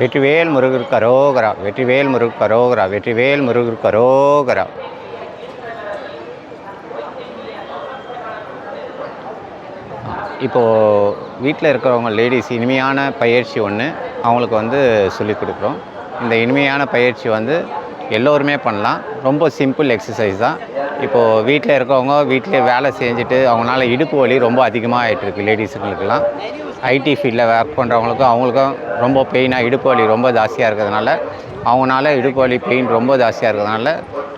வெற்றிவேல் முருகர் கரோகரா வெற்றிவேல் முருகர் கரோகரா வெற்றிவேல் முருகர் கரோகரா. இப்போது வீட்டில் இருக்கிறவங்க லேடிஸ் இனிமையான பயிற்சி ஒன்று அவங்களுக்கு வந்து சொல்லிக் கொடுக்குறோம். இந்த இனிமையான பயிற்சி வந்து எல்லோருமே பண்ணலாம். ரொம்ப சிம்பிள் எக்ஸசைஸ் தான். இப்போது வீட்டில் இருக்கவங்க வீட்டிலே வேலை செஞ்சுட்டு அவங்களால இடுப்பு வலி ரொம்ப அதிகமாக ஆகிட்டுருக்கு லேடிஸுங்களுக்கெல்லாம் ஐடி ஃபீல்டில் ஒர்க் பண்ணுறவங்களுக்கும் அவங்களுக்கும் ரொம்ப பெயினாக இடுப்பு வலி ரொம்ப ஜாஸ்தியாக இருக்கிறதுனால அவங்களால இடுப்பு வலி பெயின் ரொம்ப ஜாஸ்தியாக இருக்கிறதுனால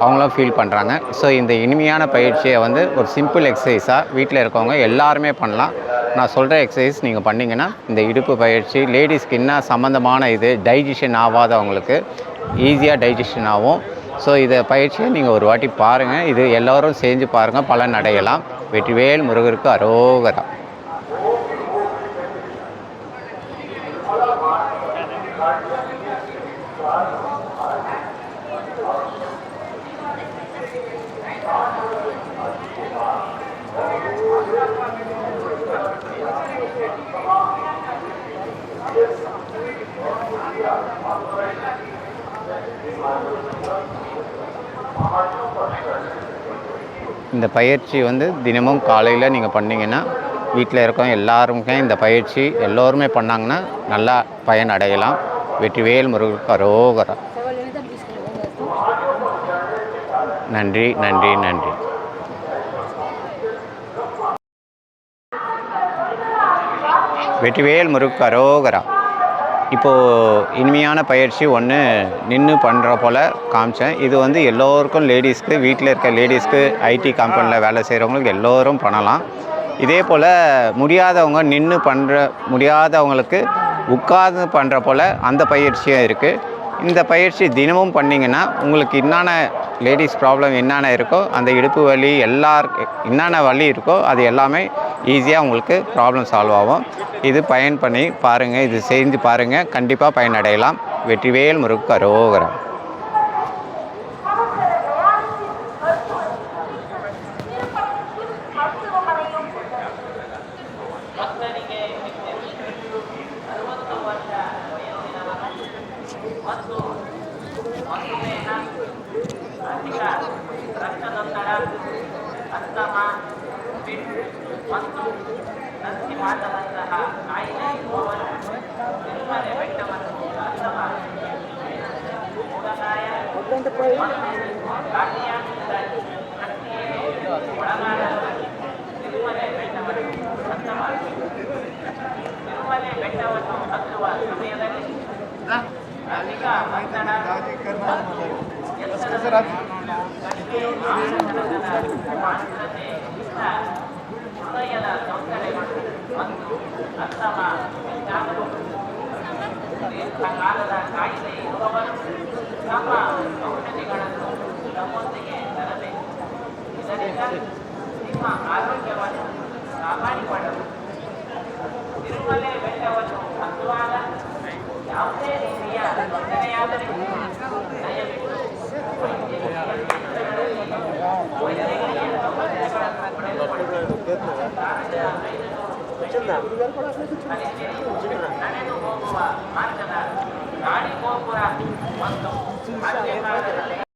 அவங்களும் ஃபீல் பண்ணுறாங்க ஸோ இந்த இனிமையான பயிற்சியை வந்து ஒரு சிம்பிள் எக்ஸசைஸாக வீட்டில் இருக்கவங்க எல்லாருமே பண்ணலாம். நான் சொல்கிற எக்ஸசைஸ் நீங்கள் பண்ணிங்கன்னா இந்த இடுப்பு பயிற்சி லேடிஸ்க்கு என்ன சம்மந்தமான இது டைஜஷன் ஆகாதவங்களுக்கு ஈஸியாக டைஜஷன் ஆகும். ஸோ இதை பயிற்சியை நீங்கள் ஒரு வாட்டி பாருங்கள் இது எல்லோரும் செஞ்சு பாருங்கள் பலன் அடையலாம். வெற்றிவேல் முருகருக்கு அரோகரா. இந்த பயிற்சி வந்து தினமும் காலையில் நீங்கள் பண்ணிங்கன்னா வீட்டில் இருக்கவங்க எல்லாருமே இந்த பயிற்சி எல்லோருமே பண்ணாங்கன்னா நல்லா பயன் அடையலாம். வெற்றிவேல் முருகருக்கு அரோகரா நன்றி நன்றி நன்றி. வெற்றிவேல் முருகருக்கு அரோகரா இப்போது இனிமையான பயிற்சி ஒன்று நின்று பண்ணுற போல் காமிச்சேன். இது வந்து எல்லோருக்கும் லேடிஸ்க்கு வீட்டில் இருக்க லேடிஸ்க்கு ஐடி கம்பெனியில் வேலை செய்கிறவங்களுக்கு எல்லோரும் பண்ணலாம். இதே போல் முடியாதவங்க நின்று பண்ணுற முடியாதவங்களுக்கு உட்கார்ந்து பண்ணுற போல் அந்த பயிற்சியும் இருக்குது இந்த பயிற்சி தினமும் பண்ணிங்கன்னா உங்களுக்கு என்னென்ன லேடிஸ் ப்ராப்ளம் என்னென்ன இருக்கோ அந்த இடுப்பு வலி எல்லாருக்கு என்னென்ன வலி இருக்கோ அது எல்லாமே ஈஸியாக உங்களுக்கு ப்ராப்ளம் சால்வ் ஆகும். இது பயன் பண்ணி பாருங்கள் இது செஞ்சு பாருங்கள் கண்டிப்பாக பயனடையலாம். வெற்றிவேல் முருகு அரோகரம் ಗಾಡಿ ಗೋಪುರ ಮತ್ತು ಕಾಲದ ಕಾಯಿಲೆ ಇರುವವರು ತಮ್ಮ ಔಷಧಿಗಳನ್ನು ನಮ್ಮೊಂದಿಗೆ ತರಬೇಕು ಇದರಿಂದ ನಿಮ್ಮ ಆರೋಗ್ಯವನ್ನು ಕಾಪಾಡಿಕೊಳ್ಳಬೇಕು ತಿರುಮಲ ಮಧ್ಯಭಾಗದಲ್ಲಿ